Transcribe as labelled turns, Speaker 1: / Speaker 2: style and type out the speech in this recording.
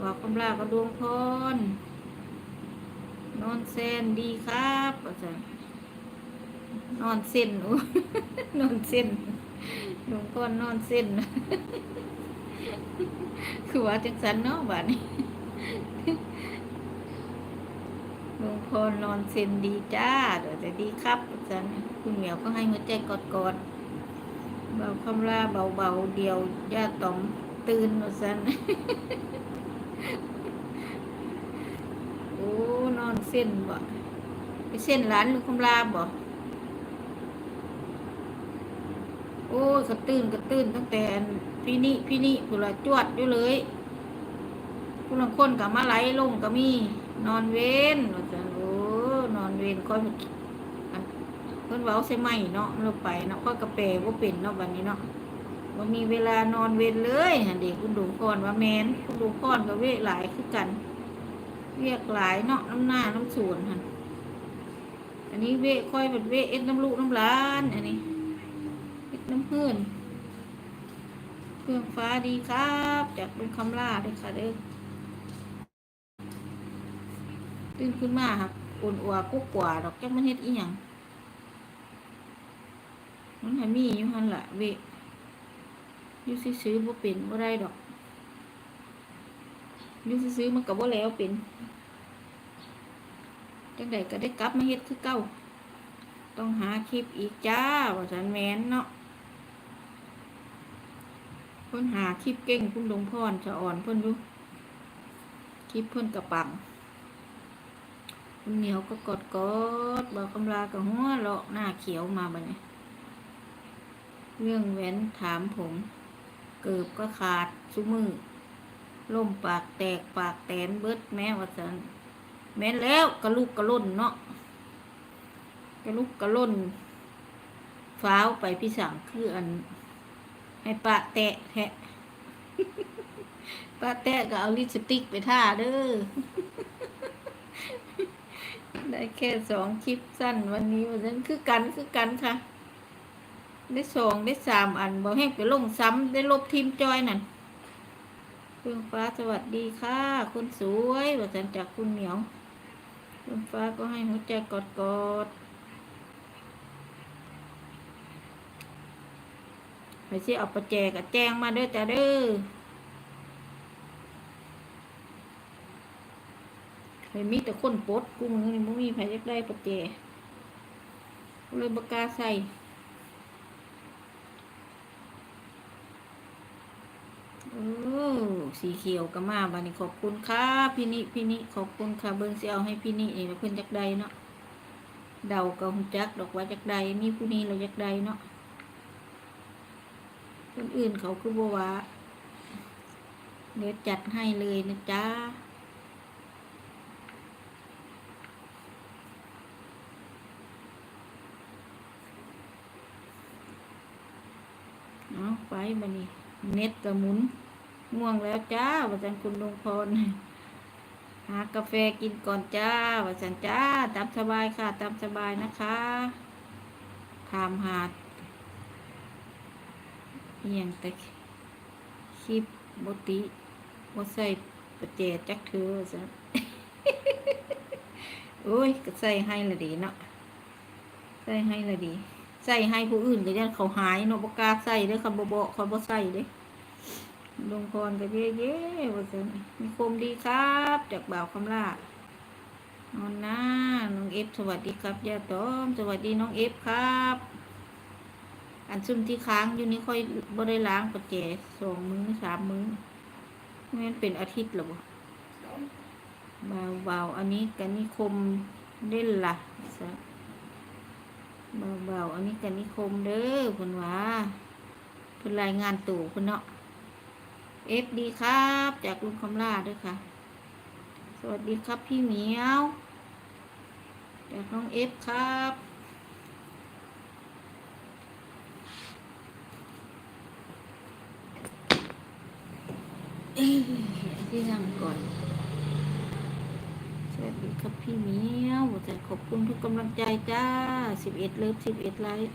Speaker 1: บอกคำลาก็ดวงพรนอนเส้นดีครับอาจารย์นอนเส้นโอ้นอนเส้นดวงพรนอนเส้น คือว่าจังสันเนาะบ้านนี้ดวงพรนอนเส้นดีจ้าเดี๋ยวจะดีครับอาจารย์คุณเหมียวก็ให้หัวใจกอดๆเบาคำลาเบาๆเดียวย่าต๋อมตื่นอาจารย์ โอ้ นอน เส้นบ่ไปเส้นร้านลูกคำลาบ่โอ้ยกระตื้นกระตื้นตั้งแต่นพี่นี่พี่นี่ผู้ละจวดอยู่เลยผู้ลังคนกับมาไหลลงก็มี นอนเว้นว่าจังโอ้นอนเวนค่อยมาอันเพิ่นเว้าใส่ไหมเนาะเราไปเนาะค่อยกระเปบ่เป็นเนาะบัดนี้เนาะบ่มีเวลานอนเวนเลยหั่นเด็กคุณดูพรว่าแมนคุณดูพรก็เวหลายคือกัน เรียกหลายเนาะน้ำหน้าน้ำสวนหันอันนี้เวค่อยเป็นเวเอ็ดน้ำลูกน้ำร้านอันนี้เอ็ดน้ำเพื่อนเครื่องฟ้าดีครับ จากลุงคำล่าเลยค่ะเด้อตื่นขึ้นมาครับอุ่นอัวกุ๊กกว่าดอกแก้มันเฮ็ดอีหยังมันห้มีอยู่หันละเวอยู่ซื้อบ่เป็นบ่ได้ดอก อยู่ซื้อมันก็บ่แล้วเป็นจังใดก็ได้กลับมาเฮ็ดคือเก่าต้องหาคลิปอีกจ้าว่าสันแมนเนาะเพิ่นหาคลิปเก่งคุณหลงพ่อจะอ่อนเพิ่นดูคลิปเพิ่นกระปังคุณเหนียวก็กดกดบอกกำลากับหัวเลาะหน้าเขียวมาบัดนี้เรื่องแหวนถามผม เกิบก็ขาดซุมือ ล่มปากแตกปากแตนเบิดแม่ว่าสันแม่แล้วกระลุกกระล่นเนาะกระลุกกระล่นฟ้าวไปพี่สั่งคืออัน ให้ปะแตะแทะปะแตะก็เอาลิปสติกไปท่าเด้อได้แค่สองคลิปสั้นวันนี้วันนั้นคือกันคือกันค่ะ ได้สองได้สามอันบอกให้ไปลงซ้ำได้ลบทีมจอยนั่น เฟื่องฟ้าสวัสดีค่ะ คุณสวยว่าสันจากคุณเหนียวเฟื่องฟ้าก็ให้หัวใจกอดกอดไปสิเอาประแจกับแจงมาด้อจ้าเด้อไปมีแต่คนปดกุ้งนี่มันมีใครอยากได้ประแจเลยบกาใส่โอ้ สีเขียวก็มาบานี้ขอบคุณค่ะพี่นิพี่นิขอบคุณค่ะเบิ้งสิเอาให้พี่นินี่แล้วเพิ่อนจักใดเนาะเดาก็หุ่จักดอกว่าจักใดมีผู้นี้เราจักใดเนาะคนอื่นเขาคือบัวเดี๋ยวจัดให้เลยนะจ๊ะเอาไปบานี้เน็ตกระมุน ง่วงแล้วจ้าว่าจันคุณลุงพรหากาแฟกินก่อนจ้าว่าจันจ้าตามสบายค่ะตามสบายนะคะถามหาดเอียงแต่คลิปบติบใส่ประเจจักเธอจันโอ้ยก็ใส่ให้ละดีเนาะใส่ให้ละดี ใส่ให้ผู้อื่นก็ยันเขาหายเนาะบกาใส่เด้อคำบ่บเขาบ่ใส่เด้ ลงพรก็เย่เย่ว่าซั่นมีคมดีครับ จากบ่าวคำลานอนนะน้องเอฟสวัสดีครับย่าต้อมสวัสดีน้องเอฟครับ อันซุ่มที่ค้างอยู่นี่ค่อยบ่ได้ล้างประแจสองมือสามมือแม่นเป็นอาทิตย์แล้วบ่เบาอันนี้กันนิคมเล่นล่ะซะเบาอันนี้กันนิคมเด้อเพิ่นว่าเพิ่นรายงานตู่เพิ่นเนาะ เอฟดีครับ จากลุงคำล่าด้วยค่ะ สวัสดีครับพี่เหมียว จากน้องเอฟครับที่นั่งก่อน สวัสดีครับพี่เหมียวแต่ขอบคุณทุกกำลังใจจ้า11เลิฟ11ไลค์